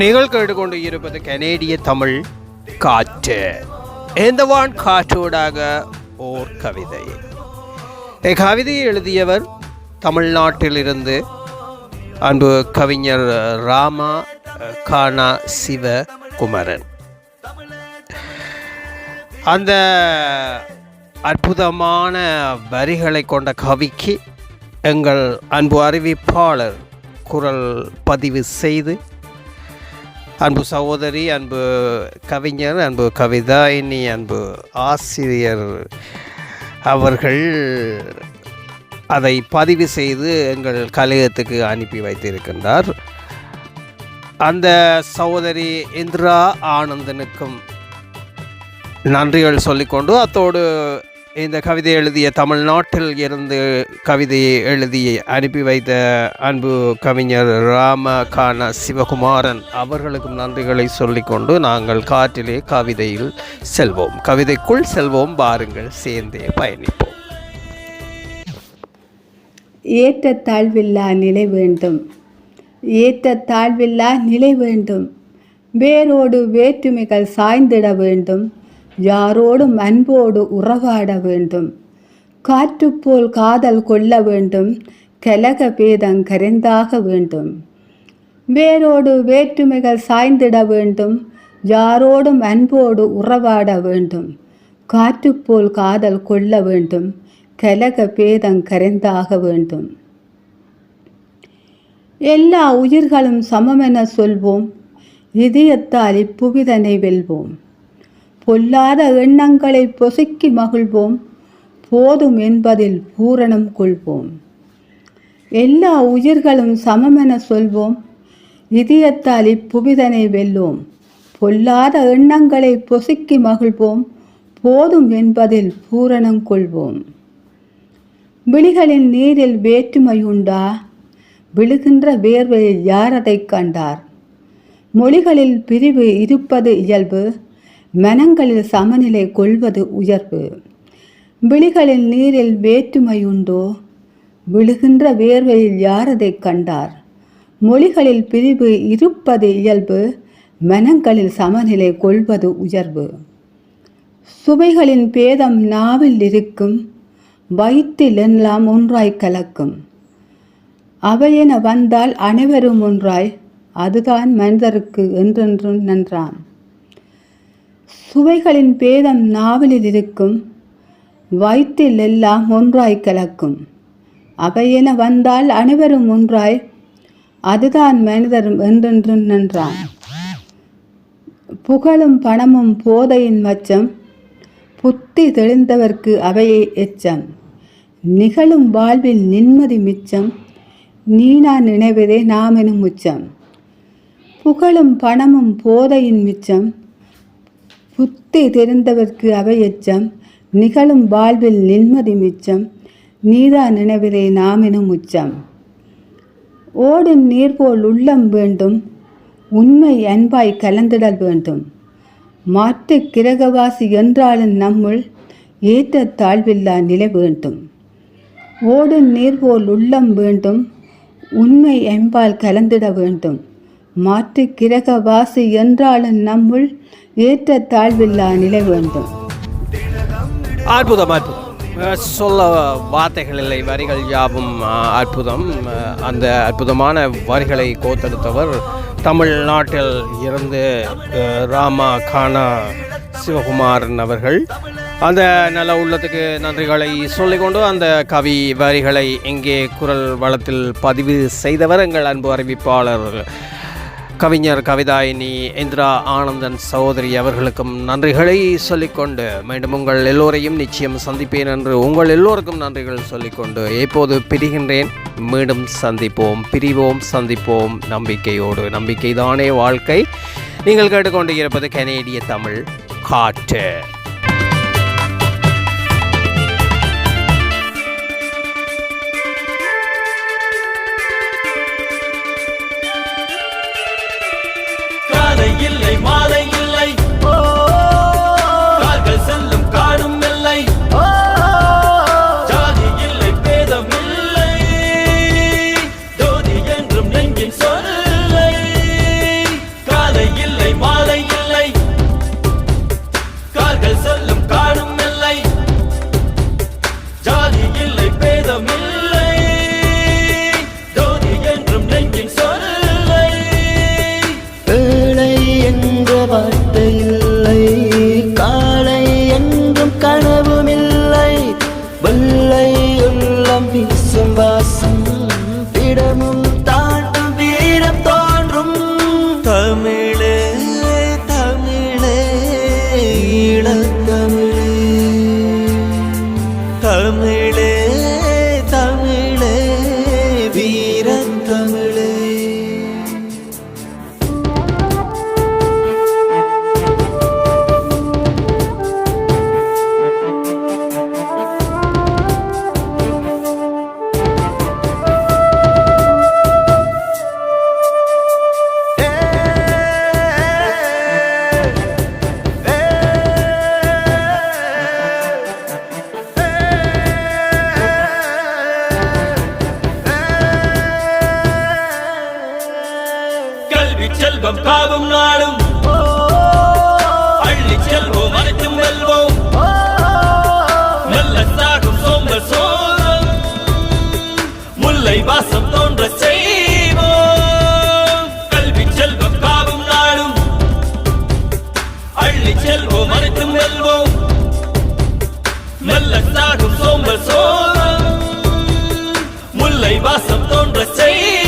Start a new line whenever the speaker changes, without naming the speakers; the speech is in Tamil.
நீங்கள் கேட்டுக்கொண்டு இருப்பது கனேடிய தமிழ் காற்று. எந்தவான் காற்றோடாக ஓர் கவிதை. இக்கவிதையை எழுதியவர் தமிழ்நாட்டிலிருந்து அன்பு கவிஞர் ராமா கானா சிவகுமரன். அந்த அற்புதமான வரிகளை கொண்ட கவிக்கு எங்கள் அன்பு அறிவிப்பாளர் குரல் பதிவு செய்து அன்பு சகோதரி அன்பு கவிஞர் அன்பு கவிதாயினி அன்பு ஆசிரியர் அவர்கள் அதை பதிவு செய்து எங்கள் கலையத்துக்கு அனுப்பி வைத்திருக்கின்றார். அந்த சகோதரி இந்திரா ஆனந்தனுக்கும் நன்றிகள் சொல்லிக்கொண்டு அத்தோடு இந்த கவிதை எழுதிய தமிழ்நாட்டில் இருந்து கவிதையை எழுதி அனுப்பி வைத்த அன்பு கவிஞர் ராமகான சிவகுமாரன் அவர்களுக்கும் நன்றிகளை சொல்லிக்கொண்டு நாங்கள் காற்றிலே கவிதையில் செல்வோம். கவிதைக்குள் செல்வோம். பாருங்கள் சேர்ந்தே பயணிப்போம்.
ஏற்ற தாழ்வில்லா நிலை வேண்டும். ஏற்ற தாழ்வில்லா நிலை வேண்டும். வேரோடு வேற்றுமைகள் சாய்ந்திட வேண்டும். யாரோடும் அன்போடு உறவாட வேண்டும். காற்றுப்போல் காதல் கொள்ள வேண்டும். கலக பேதம் கரைந்தாக வேண்டும். வேரோடு வேற்றுமைகள் சாய்ந்திட வேண்டும். யாரோடும் அன்போடு உறவாட வேண்டும். காற்றுப்போல் காதல் கொள்ள வேண்டும். கலக பேதம் கரைந்தாக வேண்டும். எல்லா உயிர்களும் சமமென சொல்வோம். இதயத்தால் இப்புவிதனை வெல்வோம். பொல்லாத எண்ணங்களை பொசுக்கி மகிழ்வோம். போதும் என்பதில் பூரணம் கொள்வோம். எல்லா உயிர்களும் சமமென சொல்வோம். இதயத்தால் இப்புவிதனை வெல்வோம். பொல்லாத எண்ணங்களை பொசுக்கி மகிழ்வோம். போதும் என்பதில் பூரணம் கொள்வோம். விழிகளின் நீரில் வேற்றுமையுண்டா விழுகின்ற வேர்வையில் யார் அதை கண்டார்? மொழிகளில் பிரிவு இருப்பது இயல்பு? மனங்களில் சமநிலை கொள்வது உயர்வு. விழிகளில் நீரில் வேற்றுமையுண்டோ விழுகின்ற வேர்வையில் யாரதை கண்டார்? மொழிகளில் பிரிவு இருப்பது இயல்பு மனங்களில் சமநிலை கொள்வது உயர்வு. சுவைகளின் பேதம் நாவில் இருக்கும் வயிற்றில் எல்லாம் ஒன்றாய் கலக்கும். அவையென வந்தால் அனைவரும் ஒன்றாய் அதுதான் மனிதருக்கு என்றென்றும் நன்றாம். சுவைகளின் பேதம் நாவலில் இருக்கும் வயிற்றில் எல்லாம் ஒன்றாய் கலக்கும். அவையென வந்தால் அனைவரும் ஒன்றாய் அதுதான் மனிதர் என்றென்று நின்றான் புகழும் பணமும் போதையின் மச்சம் புத்தி தெளிந்தவர்க்கு அவையே எச்சம். நிகழும் வாழ்வில் நிம்மதி மிச்சம் நீனா நினைவதே நாம் எனும் உச்சம். புகழும் பணமும் போதையின் மிச்சம் புத்தி தெரிந்தவர்க்கு அவை எச்சம் நிகழும் வாழ்வில் நிம்மதி மிச்சம் நீதா நினைவிலே நாமினும் உச்சம். ஓடும் நீர் போல் உள்ளம் வேண்டும் உண்மை அன்பாய் கலந்திடல் வேண்டும். மாற்று கிரகவாசி என்றாலும் நம்முள் ஏற்ற தாழ்வில்லா நிலை வேண்டும். ஓடும் நீர் போல் உள்ளம் வேண்டும் உண்மை அன்பால் கலந்திட வேண்டும். மாற்று கிரகவாசி என்றாலும் நம்முள் ஏற்ற தாழ்வில்லா நிலை வேண்டும்.
அற்புதம் அற்புதம். சொல்ல வார்த்தைகள் இல்லை வரிகள் யாவும் அற்புதம். அந்த அற்புதமான வரிகளை கோத்தெடுத்தவர் தமிழ்நாட்டில் இருந்து ராமா கானா சிவகுமாரன் அவர்கள். அந்த நல்ல உள்ளத்துக்கு நன்றிகளை சொல்லிக்கொண்டு அந்த கவி வரிகளை இங்கே குரல் வளத்தில் பதிவு செய்தவர் எங்கள் அன்பு அறிவிப்பாளர் கவிஞர் கவிதாயினி இந்திரா ஆனந்தன் சகோதரி அவர்களுக்கும் நன்றிகளை சொல்லிக்கொண்டு மீண்டும் உங்கள் எல்லோரையும் நிச்சயம் சந்திப்பேன் என்று உங்கள் எல்லோருக்கும் நன்றிகள் சொல்லிக்கொண்டு இப்போது பிரிகின்றேன். மீண்டும் சந்திப்போம் பிரிவோம் சந்திப்போம். நம்பிக்கையோடு நம்பிக்கைதானே வாழ்க்கை. நீங்கள் கேட்டுக்கொண்டு இருப்பது கனேடிய தமிழ் காற்று.
வெள்ளை உள்ளம் வீசும் வாசம் இடமும் தாண்டும் வீரம் தோன்றும். தமிழே தமிழே ஈழத்தமிழே. தமிழ்.
செல்வம் காவும் நாடும். அள்ளி செல்வோம் அனைத்தும் வெல்வோம். நல்ல சாகும் சோம்ப சோழம் முல்லை வாசம் தோன்ற செய்வோம். கல்வி செல்வம் காவும் நாடும். அள்ளி செல்வோம் அனைத்தும் வெல்வோம். நல்ல சாகும் சோம்ப சோழம் முல்லை வாசம் தோன்ற செய்வோம்.